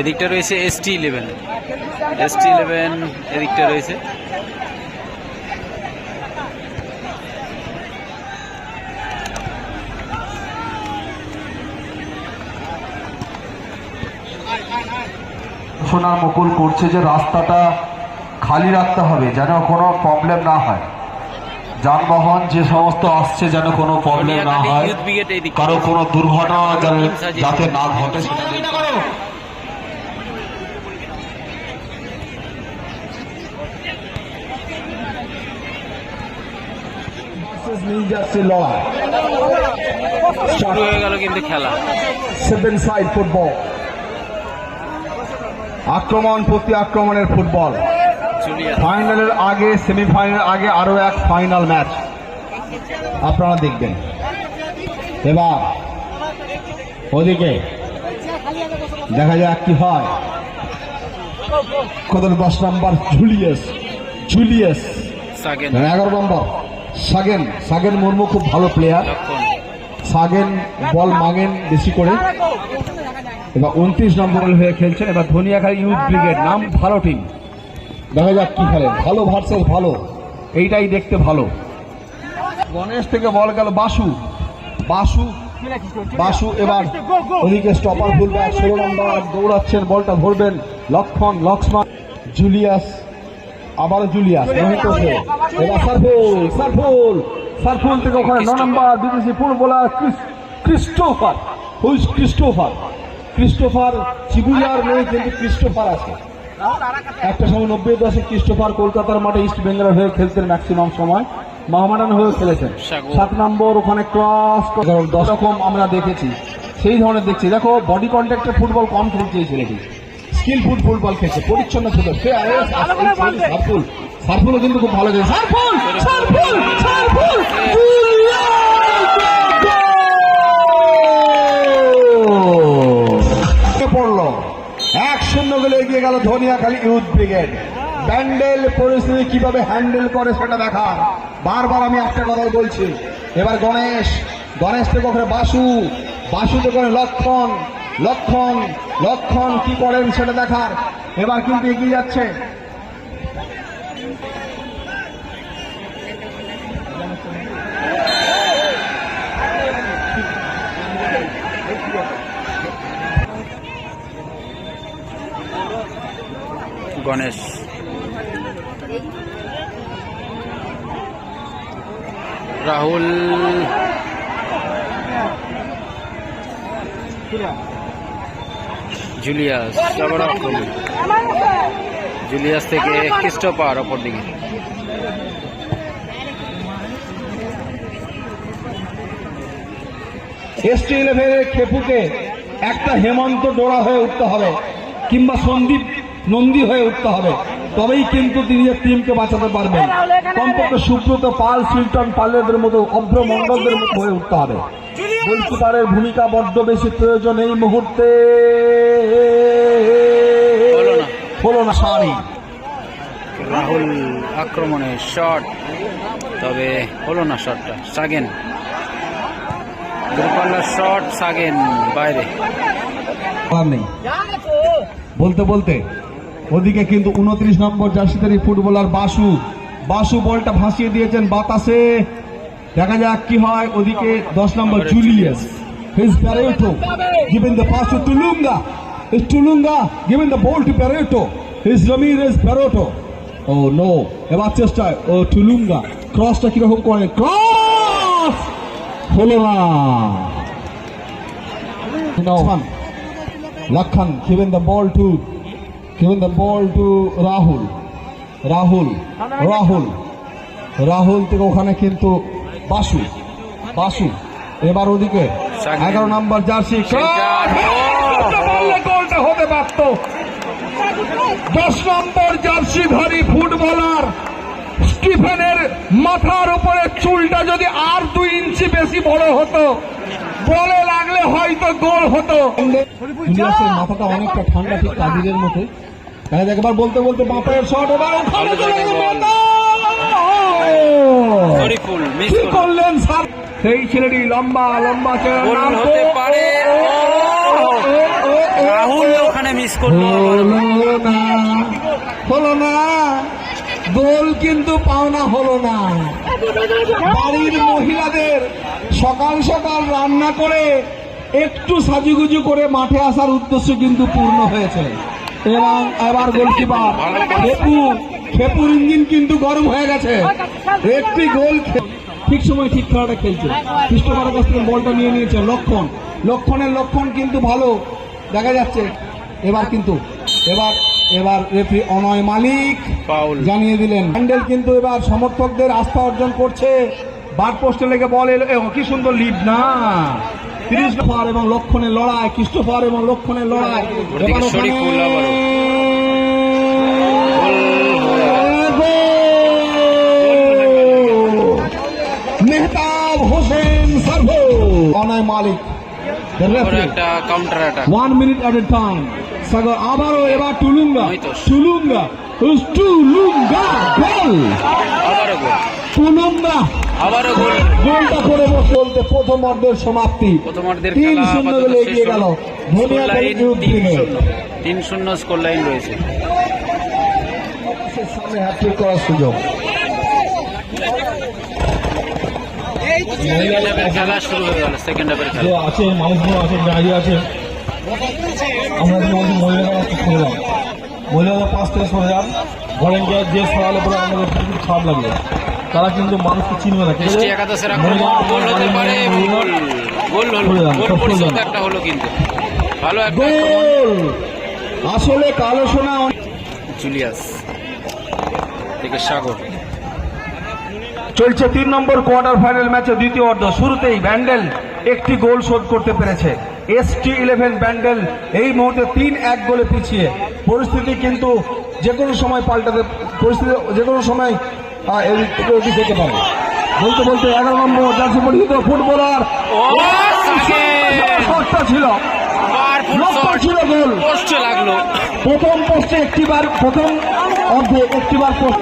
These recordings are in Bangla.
এদিকটা রয়েছে S T eleven S T eleven এদিকটা রয়েছে। ঘোষণা মুকুল করছে যে রাস্তাটা খালি রাখতে হবে যেন কোনো প্রবলেম না হয়। যানবাহন যে সমস্ত আসছে যেন কোনো প্রবলেম না হয় কারও কোনো দুর্ঘটনা যাতে না ঘটে নিয়ে যাচ্ছে লড়াই শুরু হয়ে গেল কিন্তু খেলা। সেভেন সাইড ফুটবল আক্রমণ প্রতি আক্রমণের ফুটবল। ফাইনালের আগে সেমিফাইনাল আগে আরও এক ফাইনাল ম্যাচ। আপনারা দেখবেন। এবার ওদিকে। দেখা যাক কি হয়। কত দশ নম্বর জুলিয়াস জুলিয়াস। এগারো নম্বর সাগেন। সাগেন মুর্মু খুব ভালো প্লেয়ার সাগেন, বল মাগেন বেশি করে। এবার উনত্রিশ নম্বরের হয়ে খেলছেন। এবার ধনিয়াখালী ইউথ ব্রিগেড, নাম ভালো টিম দেখা যাক কি খেলে। ভালো ভার্সেস ভালো। এইটাই দেখতে ভালো। গণেশ থেকে বল গেল বাসু। বাসু বাসু এবার ওদিকে স্টপার ফুলব্যাক ষোলো নম্বর দৌড়াচ্ছেন, বলটা ধরবেন লক্ষণ, লক্ষ্মণ, জুলিয়াস আবার জুলিয়াস। এবার সারফুল সারফুল। সারফুল থেকে ওখানে ন নম্বর বিদেশি ফুটবলার ক্রিস- ক্রিস্টোফার। হুইস ক্রিস্টোফার ক্রিস্টোফার চিবুলিয়ার নেই কিন্তু ক্রিস্টোফার আছে। একটা সময় নব্বই দশক ক্রিস্টোফার কলকাতার মাঠে ইস্ট বেঙ্গলের হয়ে খেলতেন ম্যাক্সিমাম সময়। মহামাডান হয়ে খেলেছেন। সাত নম্বর ওখানে ক্রস দশ। রকম আমরা দেখেছি। সেই ধরনের দেখছি। দেখো বডি কন্ট্যাক্টের ফুটবল কম খেলছে এই ছেলেটি স্কিলফুল ফুটবল খেলছে পরিচ্ছন্ন ফুটবল সে সারফুলও কিন্তু খুব ভালো খেলছে সারফুল সারফুল সারফুল। পড়ল। এক শূন্য এগিয়ে গেল পরিস্থিতি কীভাবে হ্যান্ডেল করে সেটা দেখার। বারবার আমি একটা কথাই বলছি। এবার গণেশ বাসু। লক্ষণ লক্ষণ লক্ষণ কি করেন সেটা দেখার। এবার কিন্তু এগিয়ে যাচ্ছে। গণেশ। রাহুল। জুলিয়াস জুলিয়াস থেকে ক্রিস্টোপার অপর দিকে। এসটি ইলেভেনের খেপুকে একটা হেমন্ত ডোরা হয়ে উঠতে হবে, কিংবা সন্দীপ নন্দী হয়ে উঠতে হবে। তবেই কিন্তু তিনি টিমকে বাঁচাতে পারবেন। কমপক্ষে সুব্রত পাল সিলটন পালেদের মতো অভ্র মণ্ডলদের মতো হয়ে উঠতে হবে। গোলকিপারের ভূমিকা বড্ড বেশি প্রয়োজন এই মুহূর্তে। হলো না। সারি। রাহুল আক্রমণে শট তবে হলো না শটটা সাগেন। দূরপাল্লার শট সাগেন বাইরে। নেই। বলতে বলতে ওদিকে কিন্তু উনত্রিশ নম্বর জার্সিধারী ফুটবলার বাসু। বাসু বলটা ভাসিয়ে দিয়েছেন বাতাসে। দেখা যাক কি হয় ওদিকে দশ নম্বর Julius. His Pareto given the pass to Tulunga is Tulunga given the ball to Pareto his Ramirez Pareto oh no এবার চেষ্টায় ও টুলুঙ্গা ক্রসটা কীরকম করে? ক্রস হলো না। Lakhan. Lakhan giving the ball to giving the ball to Rahul. Rahul. Rahul. Rahul থেকে ওখানে কিন্তু বাসু বাসু এবার ওদিকে। এগারো নাম্বার জার্সি। গোলটা হতে পারত দশ নম্বর জার্সি ধারী ফুটবলার স্টিফেনের মাথার উপরে চুলটা যদি আর দুই ইঞ্চি বেশি বড় হতো বলে লাগলে হয়তো গোল হতো মাথাটা অনেকটা ঠান্ডা ঠিক কাদিরের মতো যাক বলতে বলতে বাপের শট এবার ওখানে চলে কি করলেন স্যার? সেই ছেলেটি লম্বা লম্বা হতে পারে। রাহুল ওখানে মিস করল। হলো না। হলো না। গোল কিন্তু পাওনা হলো না। বাড়ির মহিলাদের সকাল সকাল রান্না করে একটু সাজুগুজু করে মাঠে আসার উদ্দেশ্য কিন্তু পূর্ণ হয়েছে। এবং এবার গোলকিপার। খেপু খেপুর ইঞ্জিন কিন্তু গরম হয়ে গেছে। একটি গোল ঠিক সময় ঠিক খেলাটা খেলছে। খ্রিস্টমারের কাছ থেকে বলটা নিয়ে নিয়েছে লক্ষণ। লক্ষণের লক্ষণ কিন্তু ভালো। দেখা যাচ্ছে। এবার কিন্তু এবার এবার রেফারি অনয় মালিক জানিয়ে দিলেন। হ্যান্ডেল কিন্তু এবার সমর্থকদের আস্থা অর্জন করছে। বার পোস্টে লেগে বল এলো। কি সুন্দর লিড না। নম্বর এবং লক্ষণের লড়াই খ্রিস্টোফার এবং লক্ষণের লড়াই। Goal! Mehtab Hossain servo. Anay Malik one minute at a time Sagar আবারও এবার টুলুঙ্গা। টুলুঙ্গা। টুলুঙ্গা গোল। টুলুঙ্গা। আবারও গোল। গোলটা করে প্রথম অর্ধের সমাপ্তি। তিন শূন্য গোলে এগিয়ে গেল তিন শূন্য। স্কোর লাইন রয়েছে। সামনে হ্যাট্রিক করার সুযোগ। খেলা শুরু হয়ে গেল সেকেন্ড হাফের খেলা। আছে মানুষগুলো আছে দাঁড়িয়ে আছে। আমরা যদি আমাদের মহিলারা একটু সরে যান মহিলারা পাঁচ থেকে সরে যান ভলেন্টিয়ার যে সরালে পরে আমাদের খুব খারাপ লাগবে তারা কিন্তু মানুষকে চিনবে না ঠিক একাদশের গোল হতে পারে গোল গোল হলো গোল পরিশোধ একটা হলো কিন্তু। ভালো একটা গোল! আসলে কালো সোনা জুলিয়াস থেকে সাগর। চলছে তিন নম্বর কোয়ার্টার ফাইনাল ম্যাচে দ্বিতীয় অর্ধ। শুরুতেই ব্যান্ডেল একটি গোল শোধ করতে পেরেছে। এসটি ইলেভেন ব্যান্ডেল এই মুহূর্তে তিন এক গোলে পিছিয়ে। পরিস্থিতি কিন্তু যে কোনো সময় পাল্টাতে পরিস্থিতি যে কোনো সময় ওদিক যেতে পারে বলতে বলতে এগারো নম্বর জার্সি পরিচিত ফুটবলার। ছিল। পাওয়ারফুল ছিল গোল। পোস্টে লাগল। প্রথম পোস্টে একটিবার প্রথম অর্ধে একটিবার পোস্ট।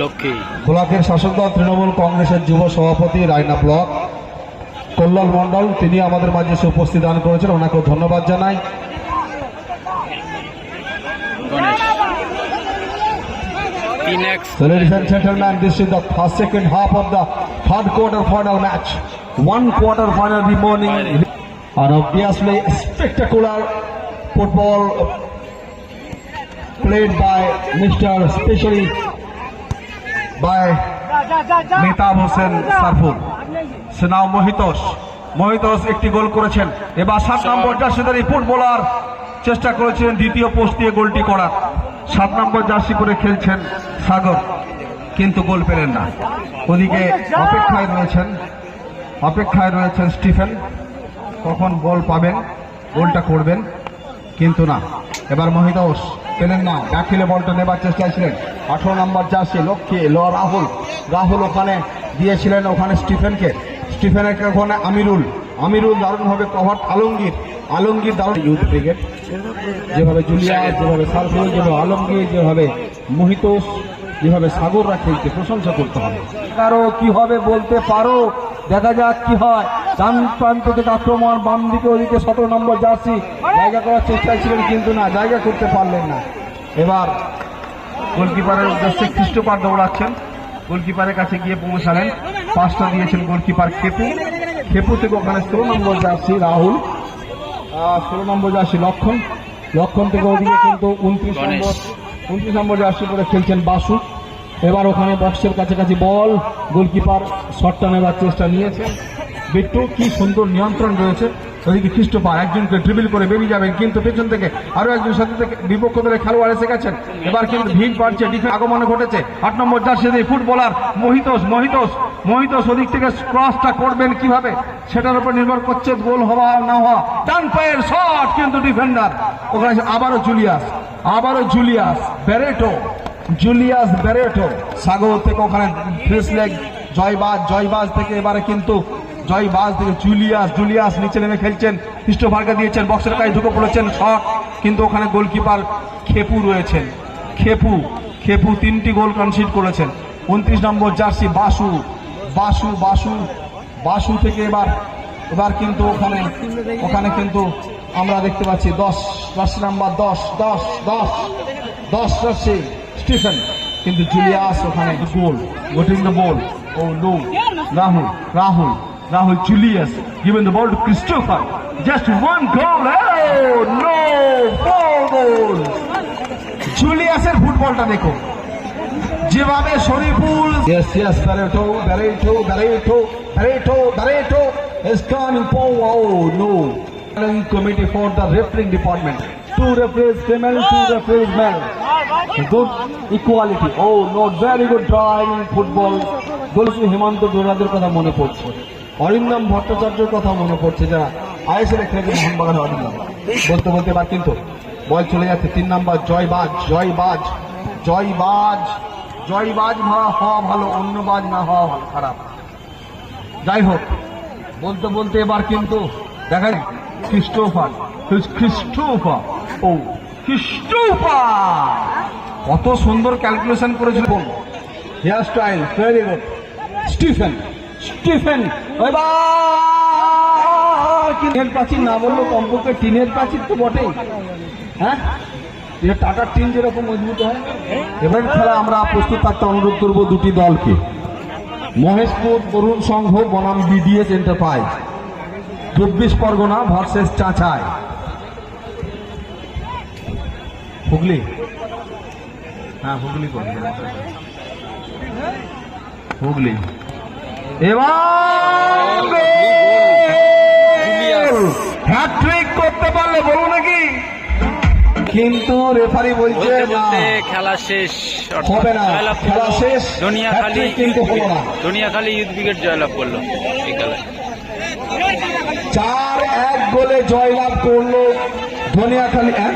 লক্ষ্মী। ব্লকের শাসক দল তৃণমূল কংগ্রেসের যুব সভাপতি রায়না ব্লক। কল্যাণ মণ্ডল তিনি আমাদের মাঝে এসে উপস্থিত দান করেছেন। ওনাকেও ধন্যবাদ জানাই গণেশ তিন এক So ladies and gentlemen, this is the first second half of the third quarter final match. One quarter final remaining. And obviously spectacular football played by Mr. Especially by Metab Hossein Sarfur. So now Mohitos. Mohitosh একটি গোল করেছেন এবার সাত নম্বর জার্সিদারি ফুটবলার চেষ্টা করেছিলেন দ্বিতীয় পোস্ট দিয়ে গোলটি করার সাত নম্বর জার্সি করে খেলছেন সাগর, কিন্তু গোল পেলেন না। ওদিকে অপেক্ষায় রয়েছেন অপেক্ষায় রয়েছেন স্টিফেন। কখন বল পাবেন, গোলটা করবেন, কিন্তু না। এবার মহিতোষ পেলেন না ব্যাকিলে বলটা নেবার চেষ্টায় ছিলেন। আঠারো নম্বর জার্সি লক্ষ্মী ল রাহুল। রাহুল ওখানে দিয়েছিলেন ওখানে স্টিফেনকে। স্টিফেনের ওখানে আমিরুল। আমিরুল দারুণভাবে কভার আলমগীর। আলমগীর দারুণ ইউথ ব্রিগেড যেভাবে জুলিয়া, যেভাবে সারফুল, যেভাবে আলমগীর, যেভাবে মোহিতোষ, যেভাবে সাগররা খেলতে প্রশংসা করতে হবে। কারও কি হবে বলতে পারো? দেখা যাক কি হয়। ডান প্রান্ত থেকে আক্রমণ, বাম দিকে, ওদিকে সতেরো নম্বর জার্সি। জায়গা করার চেষ্টা ছিলেন কিন্তু না, জায়গা করতে পারলেন না। এবার গোলকিপারের উদ্দেশ্যে খ্রিস্টপার দৌড়াচ্ছেন। গোলকিপারের কাছে গিয়ে পৌঁছালেন। পাঁচটা দিয়েছেন গোলকিপার খেপু খেপু থেকে ওখানে ষোলো নম্বর যাচ্ছি রাহুল। ষোলো নম্বর যাচ্ছি লক্ষণ। লক্ষণ থেকে ওদিকে কিন্তু উনত্রিশ নম্বর উনত্রিশ নম্বর জার্সি করে খেলছেন বাসু। এবার ওখানে বক্সের কাছাকাছি বল গোলকিপার শটটা নেবার চেষ্টা নিয়েছেন। বিট্টু কি সুন্দর নিয়ন্ত্রণ রয়েছে। ওদিকে খ্রিস্টপার একজনকে ড্রিবল করে বেরিয়ে যাবেন, কিন্তু পেছন থেকে আরও একজন সাথে থেকে বিপক্ষ দলে খেলোয়াড় এসে গেছেন এবার কিন্তু ভিড় বাড়ছে ডিফেন্স আগমনে ঘটেছে। আট নম্বর জার্সি দিয়ে ফুটবলার মহিতোষ মহিতোষ মহিতোষ ওদিক থেকে ক্রসটা করবেন কীভাবে? সেটার উপর নির্ভর করছে গোল হওয়া, না হওয়া। ডান পায়ের শট কিন্তু ডিফেন্ডার ওখানে আবারও জুলিয়াস আবারও জুলিয়াস, বেরেটো জুলিয়াস বেরেটো। সাগর থেকে ওখানে ফ্রেশ লেগ জয়বাজ জয়বাজ থেকে এবারে কিন্তু জয় বাস থেকে জুলিয়াস জুলিয়াস নিচে নেমে খেলছেন। খ্রিস্টোফারকে দিয়েছেন, বক্সের কাছে ঢুকে পড়েছেন শট। কিন্তু ওখানে গোলকিপার খেপু রয়েছেন। খেপু খেপু তিনটি গোল কনসিড করেছেন। উনত্রিশ নম্বর জার্সি বাসু বাসু বাসু বাসু থেকে এবার এবার কিন্তু ওখানে ওখানে কিন্তু আমরা দেখতে পাচ্ছি দশ দশ নাম্বার, দশ দশ দশ দশ রাশি স্টিফেন, কিন্তু জুলিয়াস ওখানে goal গোটিং the ball oh no Rahul Rahul. Rahul Julius given the ball to Christopher just one goal no four goal জুলিয়াসের ফুটবলটা দেখো যেভাবে Shariful yes yes Barreto Barreto Barreto Barreto Barreto is coming forward oh no committee for the refereeing department two referees female two referees male good equality oh no very good driving football গোলসু হেমন্ত ডোরাদের কথা মনে পড়ছে অরিন্দম ভট্টাচার্যের কথা মনে পড়ছে যারা। আইএসএল খেলেছে মোহনবাগান অরিন্দম। বলতে বলতে এবার কিন্তু। বল চলে যাচ্ছে তিন নাম্বার জয়বাজ জয়বাজ জয়বাজ জয়বাজ ভা- হওয়া ভালো, অন্য বাজ না হওয়া ভালো, খারাপ। যাই হোক, বলতে বলতে এবার কিন্তু দেখা যায় খ্রিস্টোফার খ্রিস্টোফার ও খ্রিস্টোফার কত সুন্দর ক্যালকুলেশন করেছিল hair style very good Stephen Stephen. টিনের প্রাচীর না বললেও কমপক্ষে টিনের প্রাচীর তো বটেই। হ্যাঁ? টাটার টিন যেরকম মজবুত হয়। এবার খেলা আমরা প্রস্তুত থাকতে অনুরোধ করব দুটি দলকে। মহেশপুর তরুণ সংঘ, বনাম বিডিএস এন্টারপ্রাইজ। চব্বিশ পরগনা ভার্সেস চাঁচাই হুগলি? হ্যাঁ হুগলি হুগলি। হ্যাট্রিক করতে পারলে বলব নাকি? কিন্তু রেফারি বলছে খেলা শেষ হবে না, খেলা শেষ, দুনিয়াখালী hat-trick কিন্তু হলো না। দুনিয়াখালী ইউথ ব্রিগেড জয়লাভ করল এই খেলায়। চার এক গোলে জয়লাভ করল ধনিয়াখালী হ্যাঁ?